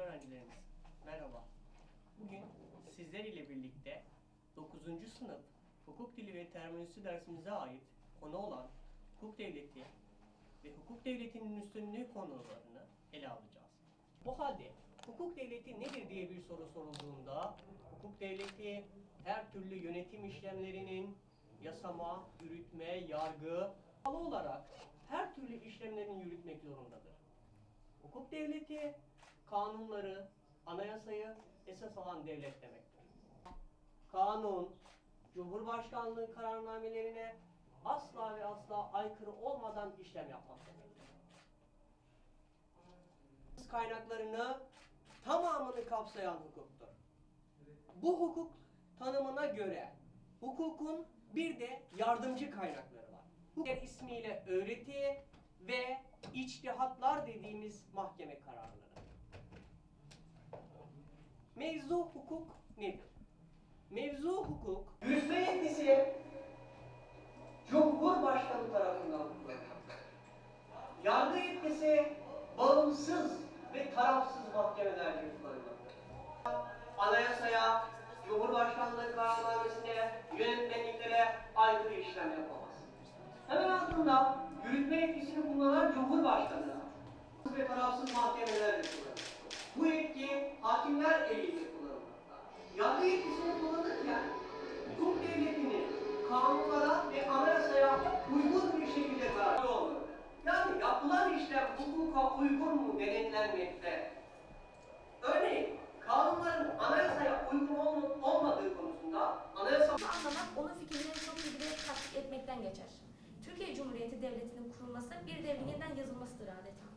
Sevgili öğrencilerimiz, merhaba. Bugün sizler ile birlikte 9. sınıf hukuk dili ve terminolojisi dersimize ait konu olan hukuk devleti ve hukuk devletinin üstünlüğü konularını ele alacağız. O halde hukuk devleti nedir diye bir soru sorulduğunda hukuk devleti her türlü yönetim işlemlerinin yasama, yürütme, yargı bağlı olarak her türlü işlemlerini yürütmek zorundadır. Hukuk devleti kanunları, anayasayı esas alan devlet demektir. Kanun, Cumhurbaşkanlığı kararnamelerine asla ve asla aykırı olmadan işlem yapmak demektir. Kaynaklarını tamamını kapsayan hukuktur. Bu hukuk tanımına göre hukukun bir de yardımcı kaynakları var. Hukuk ismiyle öğreti ve içtihatlar dediğimiz mahkeme kararları. Mevzu hukuk nedir? Mevzu hukuk, yürütme yetkisi Cumhurbaşkanı tarafından. Yargı yetkisi bağımsız ve tarafsız mahkemelerce kullanılmaktadır. Anayasaya, Cumhurbaşkanlığı kararnamesine, yönetmenliklere aykırı işlem yapamaz. Hemen altında yürütme yetkisini kullanan Cumhurbaşkanı ve tarafsız mahkemelerle kullanılır. Bu yetki hakimler eliyle kullanılmakta. Yargı yetkisini kullanırken hukuk devletinin kanunlara ve anayasaya uygun bir şekilde kararlı olmalı. Yani yapılan işlem hukuka uygun mu denetlenmekte? Örneğin kanunların anayasaya uygun olma- olmadığı konusunda anayasa anlamak onun fikirlerini çok iyi bilerek tatbik etmekten geçer. Türkiye Cumhuriyeti Devleti'nin kurulması bir devrin yeniden yazılmasıdır adeta.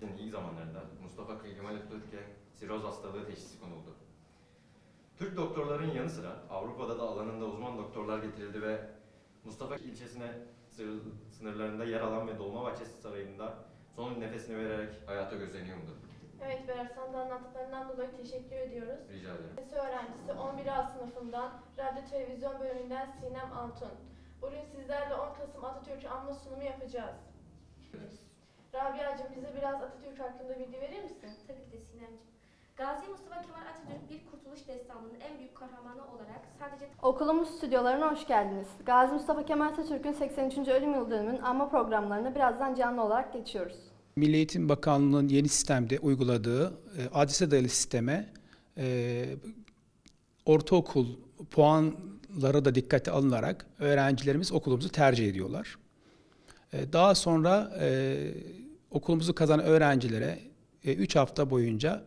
Türkiye'nin ilk zamanlarında Mustafa Kemal Atatürk'e siroz hastalığı teşhisi konuldu. Türk doktorların yanı sıra Avrupa'da da alanında uzman doktorlar getirildi ve Mustafa ilçesine sınırlarında yer alan ve Dolmabahçe Sarayı'nda son nefesini vererek hayata gözleniyordu. Evet Berat, sana da anlattıklarından dolayı teşekkür ediyoruz. Rica ederim. Lise öğrencisi 11 A sınıfından Radyo Televizyon bölümünden Sinem Altun. Bugün sizlerle 10 Kasım Atatürk'ü anma sunumu yapacağız. Rabia'cığım bize biraz Atatürk hakkında bilgi verir misin? Tabii ki de Sinemciğim. Gazi Mustafa Kemal Atatürk bir kurtuluş destanının en büyük kahramanı olarak sadece Okulumuz stüdyolarına hoş geldiniz. Gazi Mustafa Kemal Atatürk'ün 83. ölüm yıl dönümünün anma programlarını birazdan canlı olarak geçiyoruz. Milli Eğitim Bakanlığı'nın yeni sistemde uyguladığı e, adrese dayalı sisteme e, ortaokul puanları da dikkate alınarak öğrencilerimiz okulumuzu tercih ediyorlar. E, daha sonra e, okulumuzu kazanan öğrencilere 3 hafta boyunca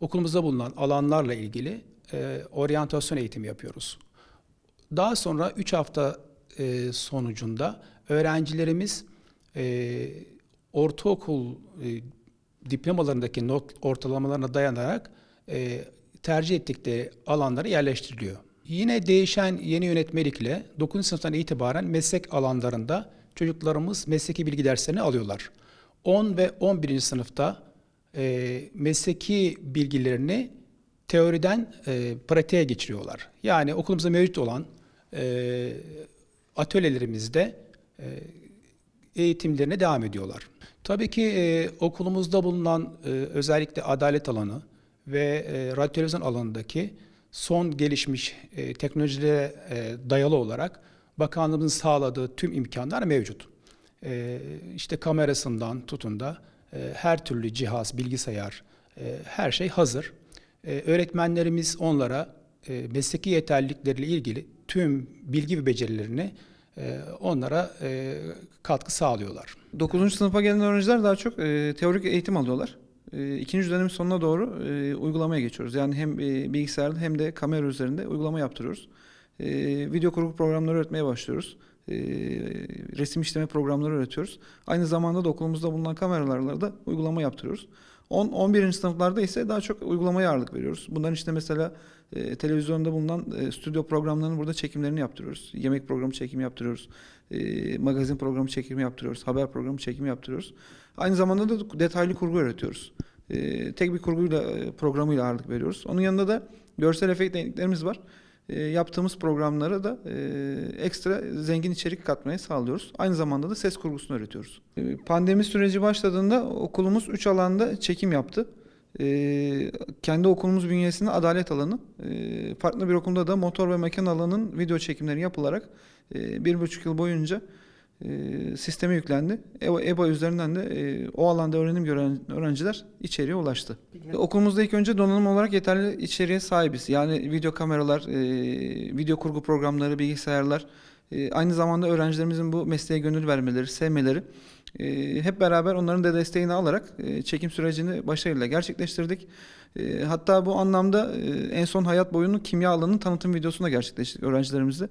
okulumuzda bulunan alanlarla ilgili e, oryantasyon eğitimi yapıyoruz. Daha sonra 3 hafta e, sonucunda öğrencilerimiz e, ortaokul e, diplomalarındaki not ortalamalarına dayanarak e, tercih ettikleri alanlara yerleştiriliyor. Yine değişen yeni yönetmelikle 9. sınıftan itibaren meslek alanlarında çocuklarımız mesleki bilgi derslerini alıyorlar. 10 ve 11. sınıfta e, mesleki bilgilerini teoriden e, pratiğe geçiriyorlar. Yani okulumuzda mevcut olan e, atölyelerimizde e, eğitimlerine devam ediyorlar. Tabii ki e, okulumuzda bulunan e, özellikle adalet alanı ve e, radyo televizyon alanındaki son gelişmiş e, teknolojilere e, dayalı olarak bakanlığımızın sağladığı tüm imkanlar mevcut. E, işte kamerasından tutun da e, her türlü cihaz, bilgisayar, e, her şey hazır. E, öğretmenlerimiz onlara e, mesleki yeterlilikleriyle ilgili tüm bilgi ve becerilerini e, onlara e, katkı sağlıyorlar. 9. sınıfa gelen öğrenciler daha çok e, teorik eğitim alıyorlar. İkinci dönemin sonuna doğru uygulamaya geçiyoruz. Yani hem bilgisayarda hem de kamera üzerinde uygulama yaptırıyoruz. Video kurgu programları öğretmeye başlıyoruz. E, resim işleme programları öğretiyoruz. Aynı zamanda da okulumuzda bulunan kameralarla da uygulama yaptırıyoruz. 10 11. sınıflarda ise daha çok uygulamaya ağırlık veriyoruz. Bundan işte mesela e, televizyonda bulunan e, stüdyo programlarının burada çekimlerini yaptırıyoruz. Yemek programı çekimi yaptırıyoruz. E, magazin programı çekimi yaptırıyoruz. Haber programı çekimi yaptırıyoruz. Aynı zamanda da detaylı kurgu öğretiyoruz. E, tek bir kurguyla e, programıyla ağırlık veriyoruz. Onun yanında da görsel efekt tekniklerimiz var. E, yaptığımız programlara da e, ekstra zengin içerik katmaya sağlıyoruz. Aynı zamanda da ses kurgusunu öğretiyoruz. E, pandemi süreci başladığında okulumuz 3 alanda çekim yaptı. kendi okulumuz bünyesinde adalet alanı, farklı bir okulda da motor ve makine alanının video çekimleri yapılarak bir buçuk yıl boyunca e, sisteme yüklendi. EBA, EBA üzerinden de e, o alanda öğrenim gören öğrenciler içeriye ulaştı. E, Okulumuzda ilk önce donanım olarak yeterli içeriğe sahibiz. Yani video kameralar, e, video kurgu programları, bilgisayarlar, e, aynı zamanda öğrencilerimizin bu mesleğe gönül vermeleri, sevmeleri, e, hep beraber onların da desteğini alarak e, çekim sürecini başarıyla gerçekleştirdik. E, hatta bu anlamda e, en son hayat boyunu kimya alanının tanıtım videosunu da gerçekleştirdik öğrencilerimizle.